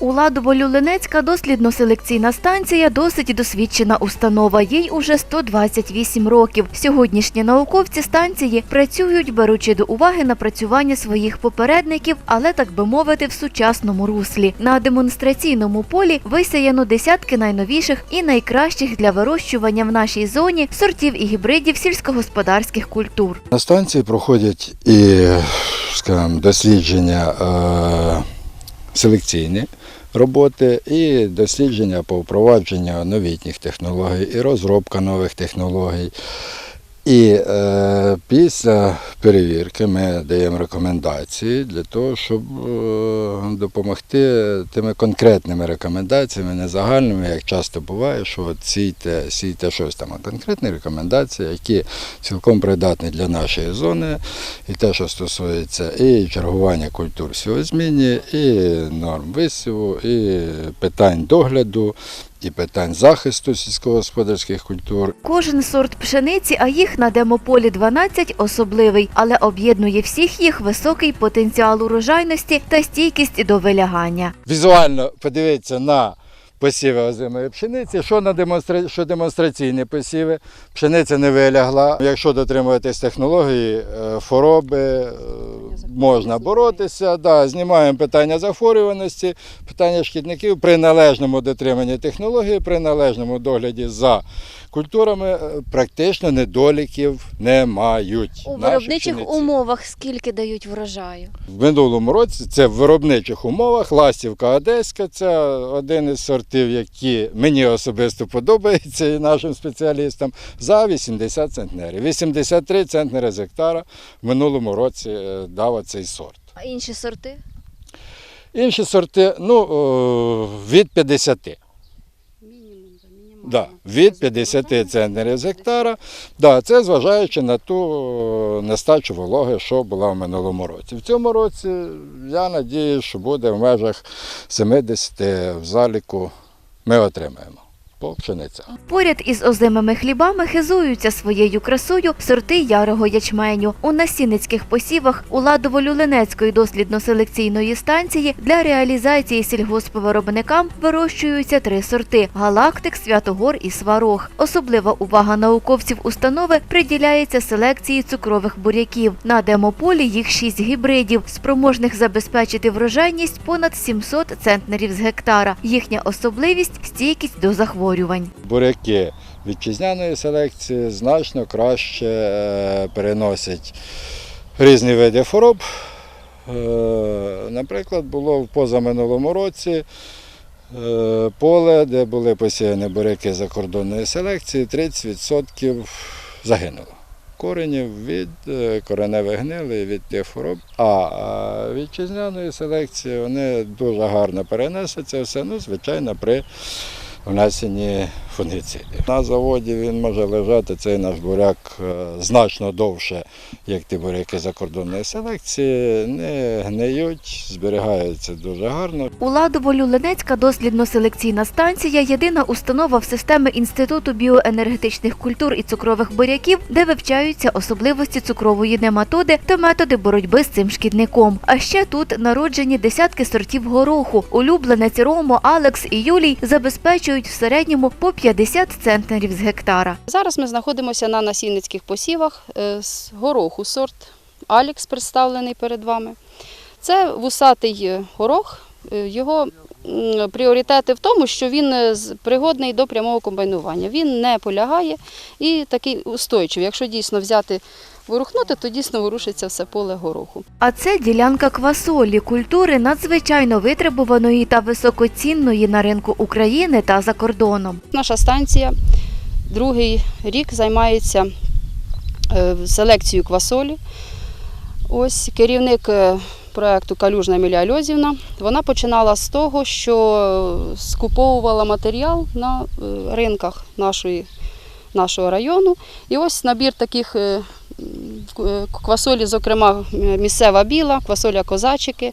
У Ладово-Люлинецька дослідно-селекційна станція досить досвідчена установа. Їй уже 128 років. Сьогоднішні науковці станції працюють, беручи до уваги напрацювання своїх попередників, але так би мовити, в сучасному руслі. На демонстраційному полі висіяно десятки найновіших і найкращих для вирощування в нашій зоні сортів і гібридів сільськогосподарських культур. На станції проходять і скажімо, дослідження е, селекційні роботи, і дослідження по впровадженню новітніх технологій, і розробка нових технологій. І е, після перевірки ми даємо рекомендації для того, щоб е, допомогти тими конкретними рекомендаціями, не загальними, як часто буває, що от сійте, сійте щось там, а конкретні рекомендації, які цілком придатні для нашої зони, і те, що стосується і чергування культур сівозміні, і норм висіву, і питань догляду, і питань захисту сільськогосподарських культур. Кожен сорт пшениці, а їх на демополі 12, особливий, але об'єднує всіх їх високий потенціал урожайності та стійкість до вилягання. Візуально подивіться на посіви озимої пшениці, що на демонстра... що демонстраційні посіви. Пшениця не вилягла. Якщо дотримуватись технології, е, хвороби, е, можна боротися. Да, знімаємо питання захворюваності, питання шкідників при належному дотриманні технології, при належному догляді за культурами е, практично недоліків не мають. У виробничих пшениці. умовах скільки дають врожаю? В минулому році це в виробничих умовах Ластівка Одеська. Це один із сортів, які мені особисто подобається і нашим спеціалістам за 80 центнерів. 83 центнери з гектара в минулому році е, дав цей сорт. А інші сорти? Інші сорти ну, від 50. Да, від 50 центнерів з гектара. Да, це зважаючи на ту нестачу вологи, що була в минулому році. В цьому році я надію, що буде в межах 70 в заліку ми отримаємо по пшеницях. Поряд із озимими хлібами хизуються своєю красою сорти ярого ячменю. У насінницьких посівах у Ладово-Люлинецької дослідно-селекційної станції для реалізації сільгоспвиробникам вирощуються три сорти: галактик, святогор і сварог. Особлива увага науковців установи приділяється селекції цукрових буряків. На демополі їх шість гібридів, спроможних забезпечити врожайність понад 700 центнерів з гектара. Їхня особливість стійкість до захворювань. Буряки вітчизняної селекції значно краще е, переносять різні види хвороб. Е, Наприклад, було в позаминулому році е, поле, де були посіяні буряки закордонної селекції, 30% загинуло. Коренів від кореневих гнили від тих хвороб. А вітчизняної селекції вони дуже гарно перенесуть це все, ну, звичайно, при внесенні фунгіцидів. На заводі він може лежати, цей наш буряк е, значно довше, як ті буряки закордонної селекції, не гниють, зберігаються дуже гарно. У Ладово-Люлинецька дослідно-селекційна станція єдина установа в системі Інституту біоенергетичних культур і цукрових буряків, де вивчаються особливості цукрової нематоди та методи боротьби з цим шкідником. А ще тут народжені десятки сортів гороху. Улюбленець Ромо, Алекс і Юлій забезпечують в середньому по 50 центнерів з гектара. Зараз ми знаходимося на насінницьких посівах е, з гороху, сорт Алікс представлений перед вами. Це вусатий е, горох. Е, Його пріоритети в тому, що він пригодний до прямого комбайнування. Він не полягає і такий устойчивий. Якщо дійсно взяти ворухнути, то дійсно ворушиться все поле гороху. А це ділянка квасолі, культури надзвичайно витребуваної та високоцінної на ринку України та за кордоном. Наша станція другий рік займається е, селекцією квасолі. Ось керівник е, проєкту Калюжна Емілія Льозівна. Вона починала з того, що скуповувала матеріал на е, ринках нашої, нашого району. І ось набір таких квасолі, зокрема, місцева біла, квасоля козачики.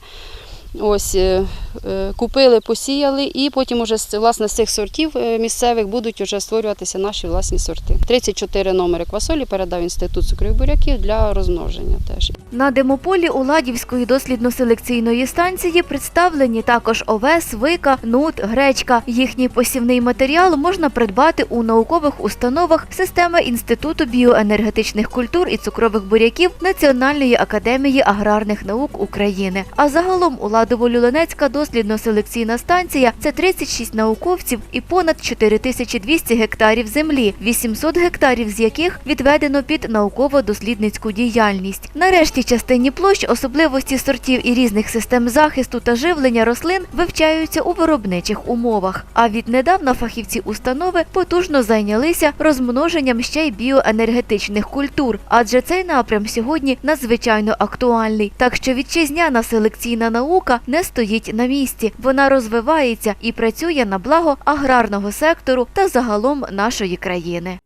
Ось е, е, купили, посіяли, і потім уже власне з цих сортів е, місцевих будуть уже створюватися наші власні сорти. 34 номери квасолі передав інститут цукрових буряків для розмноження теж. На демополі Уладівської дослідно-селекційної станції представлені також овес, вика, нут, гречка. Їхній посівний матеріал можна придбати у наукових установах системи Інституту біоенергетичних культур і цукрових буряків Національної академії аграрних наук України. А загалом Уладово-Люленецька дослідно-селекційна станція це 36 науковців і понад 4200 гектарів землі, 800 гектарів з яких відведено під науково-дослідницьку діяльність. Нарешті частині площ особливості сортів і різних систем захисту та живлення рослин вивчаються у виробничих умовах. А віднедавна фахівці установи потужно зайнялися розмноженням ще й біоенергетичних культур, адже цей напрям сьогодні надзвичайно актуальний. Так що вітчизняна селекційна наука не стоїть на місці. Вона розвивається і працює на благо аграрного сектору та загалом нашої країни.